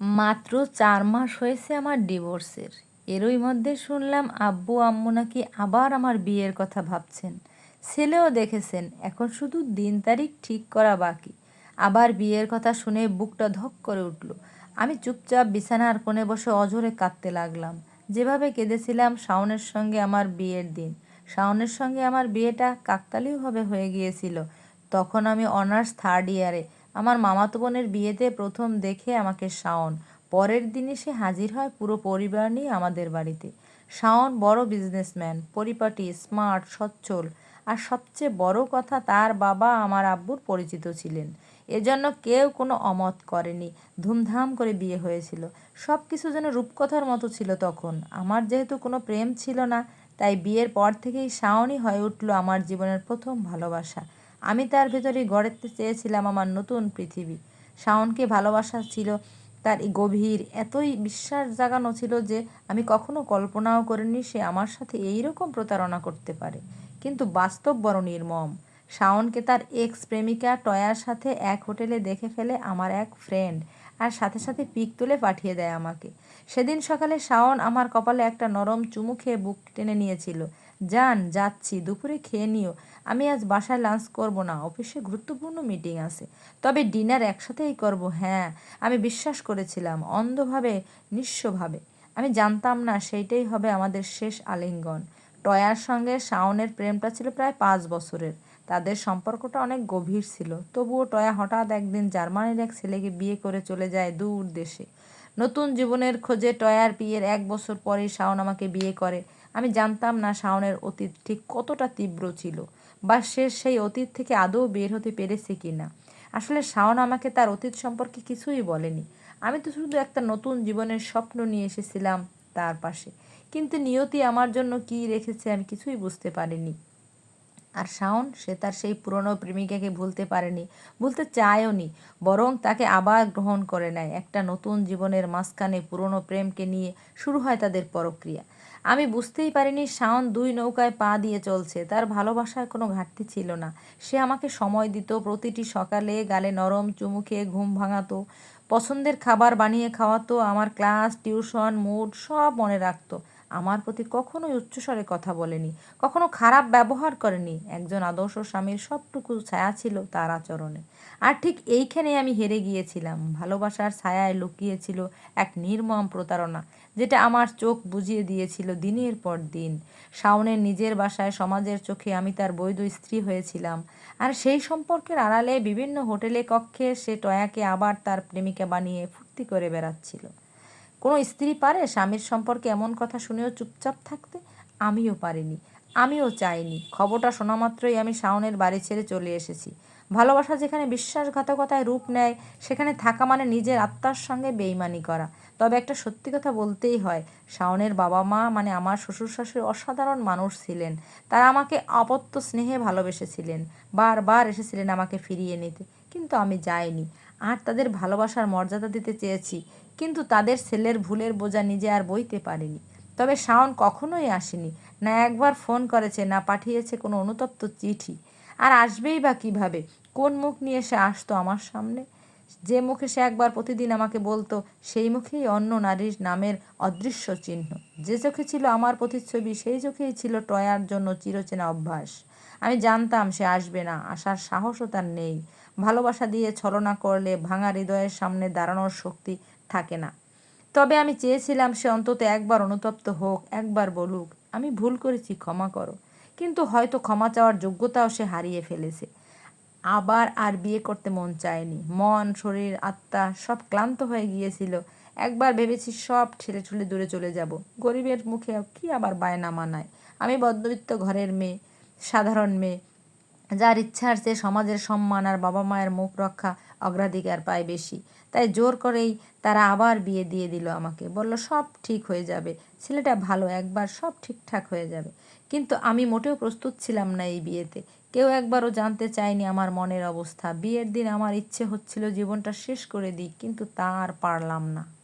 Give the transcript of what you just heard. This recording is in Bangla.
মাত্র চার মাস হয়েছে আমার ডিভোর্সের। এরই মধ্যে শুনলাম আব্বু আম্মু নাকি আবার আমার বিয়ের কথা ভাবছেন। ছেলেও দেখেছেন, এখন শুধু দিন তারিখ ঠিক করা বাকি। আবার বিয়ের কথা শুনে বুকটা ধক করে উঠল। আমি চুপচাপ বিছানার কোণে বসে অঝরে কাঁদতে লাগলাম। যেভাবে কেঁদেছিলাম শাওনের সঙ্গে আমার বিয়ের দিন। শাওনের সঙ্গে আমার বিয়েটা কাকতালীয়ভাবে হয়ে গিয়েছিল। তখন আমি অনার্স থার্ড ইয়ারে আমার মামাতো বোনের বিয়েতে প্রথম দেখে আমাকে শাওন। পরের দিনই সে হাজির হয় পুরো পরিবার নিয়ে আমাদের বাড়িতে। শাওন বড় বিজনেসম্যান পরিপাটি স্মার্ট সচ্ছল। আর সবচেয়ে বড় কথা, তার বাবা আমার আব্বুর পরিচিত ছিলেন। এজন্য কেউ কোনো অমত করেনি। ধুমধাম করে বিয়ে হয়েছিল। সব কিছু যেন রূপকথার মতো ছিল তখন। আমার যেহেতু কোনো প্রেম ছিল না, তাই বিয়ের পর থেকেই শাওনই হয়ে উঠল আমার জীবনের প্রথম ভালোবাসা। আমি তার ভেতরে গড়েতে চেয়েছিলাম আমার নতুন পৃথিবী। শাওনকে ভালোবাসা ছিল, তার এই গভীর, এতই বিশ্বাস জাগানো ছিল যে আমি কখনো কল্পনাও করিনি সে আমার সাথে এই রকম প্রতারণা করতে পারে। কিন্তু বাস্তব বড় নির্মম। শাওনকে তার এক্স প্রেমিকা টয়ার সাথে এক হোটেলে দেখে ফেলে আমার এক ফ্রেন্ড আর সাথে সাথে পিক তুলে পাঠিয়ে দেয় আমাকে। সেদিন সকালে শাওন আমার কপালে একটা নরম চুমু খেয়ে বুক টেনে নিয়েছিল। যান যাচ্ছি, দুপুরে খেয়ে নিও। আমি আজ বাসায় লাঞ্চ করব না, অফিসে গুরুত্বপূর্ণ মিটিং আছে। তবে ডিনার একসাথেই করব। হ্যাঁ আমি বিশ্বাস করেছিলাম, অন্ধভাবে, নিঃস্বভাবে। আমি জানতাম না, সেইটাই হবে আমাদের শেষ আলিঙ্গন। টয়ার সঙ্গে শাওনের প্রেমটা ছিল প্রায় পাঁচ বছরের। তাদের সম্পর্কটা অনেক গভীর ছিল। তবুও টয়া হঠাৎ একদিন জার্মানির এক ছেলেকে বিয়ে করে চলে যায় দূর দেশে। নতুন জীবনের খোঁজে টয়ার বিয়ের এক বছর পরেই শাওন আমাকে বিয়ে করে। আমি জানতাম না শাওনের অতীত ঠিক কতটা তীব্র ছিল বা সে সেই অতীত থেকে আদৌ বের হতে পেরেছে কি না আসলে শাওন আমাকে তার অতীত সম্পর্কে কিছুই বলেনি। আমি তো শুধু একটা নতুন জীবনের স্বপ্ন নিয়ে এসেছিলাম তার পাশে। কিন্তু নিয়তি আমার জন্য কী রেখেছে আমি কিছুই বুঝতে পারিনি। আর শাওন, সে তার সেই পুরনো প্রেমিকাকে ভুলতে পারেনি, ভুলতে চায়ও নি, বরং তাকে আবার গ্রহণ করে নেয় একটা নতুন জীবনের মাঝখানে পুরনো প্রেমকে নিয়ে শুরু হয় তাদের পরক্রিয়া। আমি বুঝতেই পারিনি শাওন দুই নৌকায় পা দিয়ে চলছে, তার ভালোবাসার কোনো ঘাটতি ছিল না। সে আমাকে সময় দিত, প্রতিটি সকালে গালে নরম চুমু খেয়ে ঘুম ভাঙাতো, পছন্দের খাবার বানিয়ে খাওয়াতো, আমার ক্লাস, টিউশন, মুড সব মনে রাখতো। আমার প্রতি কখনোই উচ্চস্বরে কথা বলেনি, কখনো খারাপ ব্যবহার করেনি। একজন আদর্শ স্বামীর সবটুকু ছায়া ছিল তার আচরণে। আর ঠিক এইখানে আমি হেরে গিয়েছিলাম। ভালোবাসার ছায়ায় লুকিয়েছিল এক নির্মম প্রতারণা, যেটা আমার চোখ বুঝিয়ে দিয়েছিল দিনের পর দিন। শাওনের নিজের বাসায় সমাজের চোখে আমি তার বৈধ স্ত্রী হয়েছিলাম। আর সেই সম্পর্কের আড়ালে বিভিন্ন হোটেলে কক্ষে সে টয়াকে আবার তার প্রেমিকা বানিয়ে ফুর্তি করে বেড়াচ্ছিল। কোনো স্ত্রী পারে স্বামীর সম্পর্কে এমন কথা শুনেও চুপচাপ থাকতে? আমিও পারিনি। আমিও চাইনি। খবরটা শোনা মাত্রই আমি শাওনের বাড়ি ছেড়ে চলে এসেছি। ভালোবাসা যেখানে বিশ্বাসঘাতকতায় রূপ নেয়, সেখানে থাকা মানে নিজের আত্মার সঙ্গে বেইমানি করা। তবে একটা সত্যি কথা বলতেই হয়, শাওনের বাবা মা মানে আমার শ্বশুর শাশুড়ি অসাধারণ মানুষ ছিলেন। তারা আমাকে অপত্য স্নেহে ভালোবেসেছিলেন, বারবার এসেছিলেন আমাকে ফিরিয়ে নিতে। কিন্তু আমি যাইনি। আর তাদের ভালোবাসার মর্যাদা দিতে চেয়েছি। কিন্তু তাদের ছেলের ভুলের বোঝা নিজে আর বইতে পারেনি। তবে শাওন কখনোই আসেনি। না একবার ফোন করেছে, না পাঠিয়েছে কোনো অনুতপ্ত চিঠি। আর আসবেই বা কীভাবে? কোন মুখ নিয়ে সে আসতো আমার সামনে? যে মুখে সে একবার প্রতিদিন আমাকে বলতো, সেই মুখেই অন্য নারীর নামের অদৃশ্য চিহ্ন। যে চোখে ছিল আমার প্রতিচ্ছবি, সেই চোখেই ছিল টয়ার জন্য চিরচেনা অভ্যাস। আমি জানতাম সে আসবে না, আসার সাহসও তার নেই। ভালোবাসা দিয়ে ছলনা করলে ভাঙা হৃদয়ের সামনে দাঁড়ানোর শক্তি থাকে না। তবে আমি চেয়েছিলাম সে অন্তত একবার অনুতপ্ত হোক, একবার বলুক, আমি ভুল করেছি, ক্ষমা করো। কিন্তু হয়তো ক্ষমা চাওয়ার যোগ্যতাও সে হারিয়ে ফেলেছে। আবার আর বিয়ে করতে মন চায়নি। মন, শরীর, আত্মা সব ক্লান্ত হয়ে গিয়েছিল। একবার ভেবেছি সব ঠেলে ঠুলে দূরে চলে যাব। গরিবের মুখে কি আবার বায়না মানায়? আমি মধ্যবিত্ত ঘরের মেয়ে, সাধারণ মেয়ে। যার ইচ্ছার চেয়ে সমাজের সম্মান আর বাবা মায়ের মুখ রক্ষা অগ্রাধিকার পায় বেশি। তাই জোর করেই তারা আবার বিয়ে দিয়ে দিল আমাকে। বলল, সব ঠিক হয়ে যাবে। ছেলেটা ভালো, একবার সব ঠিকঠাক হয়ে যাবে। কিন্তু আমি মোটেও প্রস্তুত ছিলাম না এই বিয়েতে। কেউ একবারও জানতে চায়নি আমার মনের অবস্থা। বিয়ের দিন আমার ইচ্ছে হচ্ছিল জীবনটা শেষ করে দিই, কিন্তু তা আর পারলাম না।